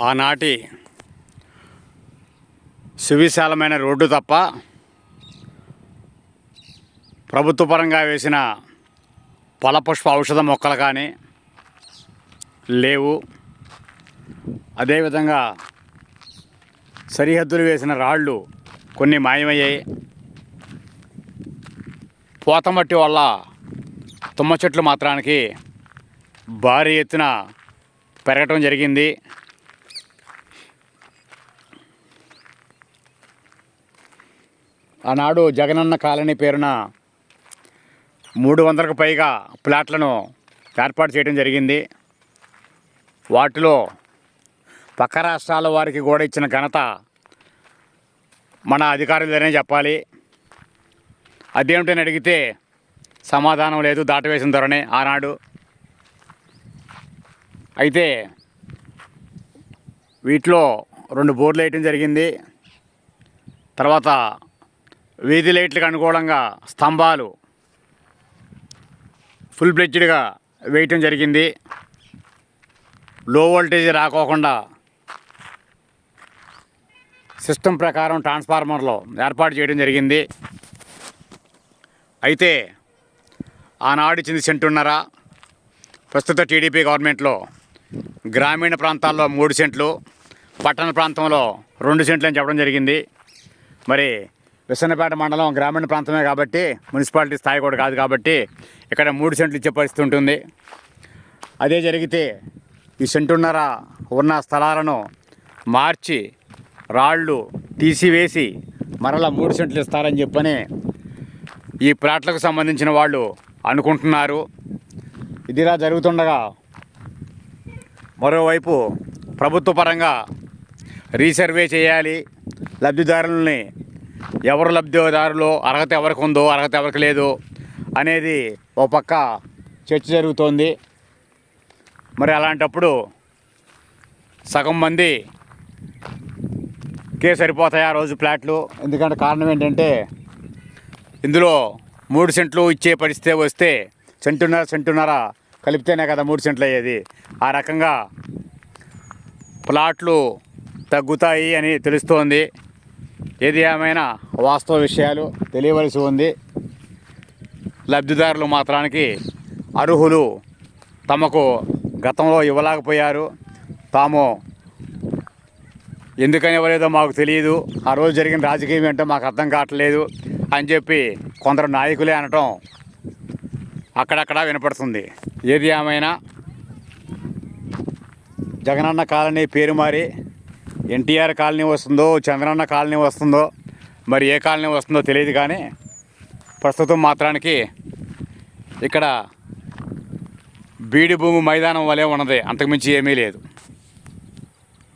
ఆనాటి సువిశాలమైన రోడ్డు తప్ప ప్రభుత్వపరంగా వేసిన ఫలపుష్ప ఔషధ మొక్కలు కానీ లేవు. అదేవిధంగా సరిహద్దులు వేసిన రాళ్ళు కొన్ని మాయమయ్యాయి. పోతమట్టి వల్ల తుమ్మ చెట్లు మాత్రానికి భారీ ఎత్తున పెరగటం జరిగింది. ఆనాడు జగనన్న కాలనీ పేరున మూడు వందలకు పైగా ప్లాట్లను ఏర్పాటు చేయడం జరిగింది. వాటిలో పక్క రాష్ట్రాల వారికి కూడా ఇచ్చిన ఘనత మన అధికారులనే చెప్పాలి. అదేమిటని అడిగితే సమాధానం లేదు దాటవేసిన ధోరణి ఆనాడు. అయితే వీటిలో రెండు బోర్లు వేయటం జరిగింది. తర్వాత వీధి లైట్లకు అనుకూలంగా స్తంభాలు ఫుల్ బ్లెడ్జ్డ్గా వేయటం జరిగింది. లో వోల్టేజ్ రాకోకుండా సిస్టమ్ ప్రకారం ట్రాన్స్ఫార్మర్లో ఏర్పాటు చేయడం జరిగింది. అయితే ఆనాడు ఇచ్చింది సెంటున్నర. ప్రస్తుత టీడీపీ గవర్నమెంట్లో గ్రామీణ ప్రాంతాల్లో మూడు సెంట్లు పట్టణ ప్రాంతంలో రెండు సెంట్లు అని చెప్పడం జరిగింది. మరి విసన్నపేట మండలం గ్రామీణ ప్రాంతమే కాబట్టి మున్సిపాలిటీ స్థాయి కూడా కాదు కాబట్టి ఇక్కడ మూడు సెంట్లు ఇచ్చే పరిస్థితి ఉంటుంది. అదే జరిగితే ఈ సెంటున్నర ఉన్న స్థలాలను మార్చి రాళ్ళు తీసివేసి మరలా మూడు సెంట్లు ఇస్తారని చెప్పని ఈ ప్లాట్లకు సంబంధించిన వాళ్ళు అనుకుంటున్నారు. ఇదిలా జరుగుతుండగా మరోవైపు ప్రభుత్వ పరంగా రీసర్వే చేయాలి లబ్ధిదారులని ఎవరు లబ్ధిదారులు అర్హత ఎవరికి ఉందో అర్హత ఎవరికి లేదు అనేది ఒక పక్క చర్చ జరుగుతోంది. మరి అలాంటప్పుడు సగం మంది కే సరిపోతాయి ఆ రోజు ఫ్లాట్లు ఎందుకంటే కారణం ఏంటంటే ఇందులో మూడు సెంట్లు ఇచ్చే పరిస్థితి వస్తే సెంటున్నర సెంటున్నర కలిపితేనే కదా మూడు సెంట్లు అయ్యేది. ఆ రకంగా ప్లాట్లు తగ్గుతాయి అని తెలుస్తోంది. ఏది ఏమైనా వాస్తవ విషయాలు తెలియవలసి ఉంది. లబ్ధిదారులు మాత్రానికి అర్హులు తమకు గతంలో ఇవ్వలేకపోయారు. తాము ఎందుకని ఇవ్వలేదో మాకు తెలియదు. ఆ రోజు జరిగిన రాజకీయం ఏంటో మాకు అర్థం కావట్లేదు అని చెప్పి కొందరు నాయకులే అనటం అక్కడక్కడ వినపడుతుంది. ఏది ఏమైనా జగనన్న కాలనీ పేరు మారి ఎన్టీఆర్ కాలనీ వస్తుందో చంద్రన్న కాలనీ వస్తుందో మరి ఏ కాలనీ వస్తుందో తెలియదు కానీ ప్రస్తుతం మాత్రానికి ఇక్కడ బీడి భూమి మైదానం వలె ఉన్నది. అంతకుమించి ఏమీ లేదు.